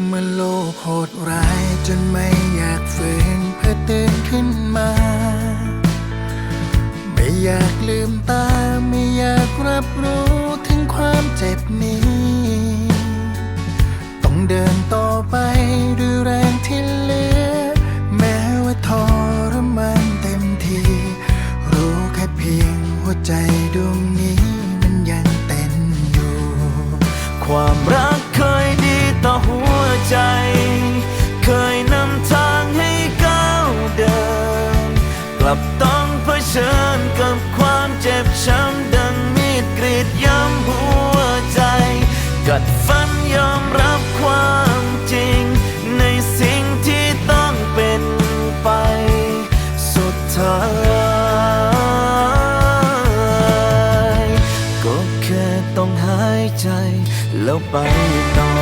เมื่อโลกโหดร้ายจนไม่อยากฝืนเพื่อตื่นขึ้นมา ไม่อยากลืมตา ไม่อยากรับ ช้ำดังมีดกรีดย้ำหัวใจ กัดฟันยอมรับความจริง ในสิ่งที่ต้องเป็นไป สุดท้ายก็แค่ต้องหายใจ แล้วไปต่อ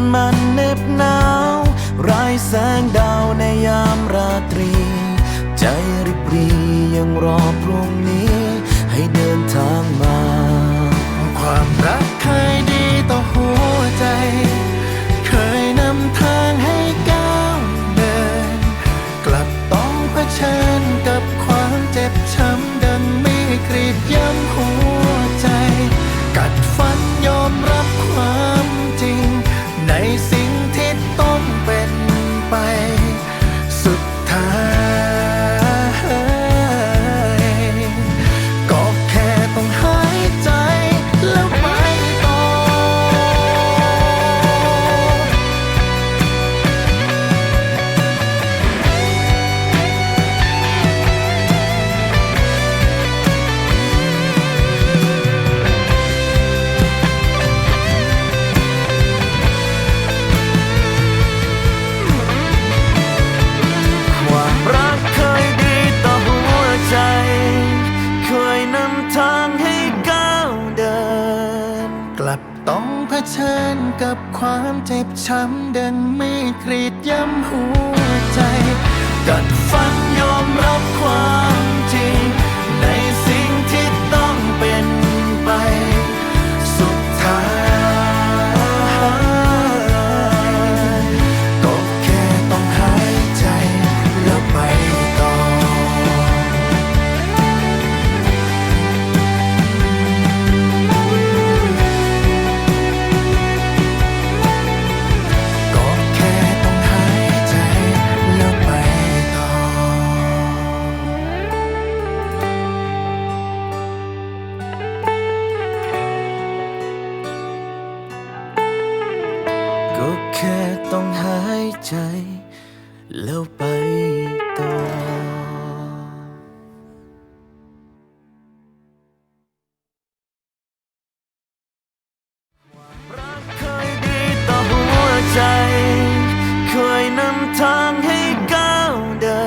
ที่มันเหน็บหนาวไร้แสงดาวในยามราตรี ใจริบรียังรอพรุ่งนี้ ให้เดินทางมา ความรักเคยดีต่อหัวใจ เคยนำทางให้ก้าวเดิน กลับต้องเผชิญกับความเจ็บช้ำดังมีกรีดย้ำ ชิญกับความเจ็บช้ำดังมีดกรีดย้ำหัวใจกัด ใจ แล้วไปต่อรักเคยดีต่อหัวใจเคยนำทางให้ก้าวเดิ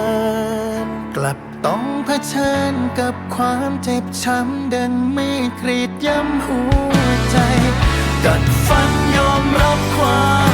นกลับต้องเผชิญกับความเจ็บช้ำดังมีกรีดย้ำหัวใจ กัดฟันยอมรับความ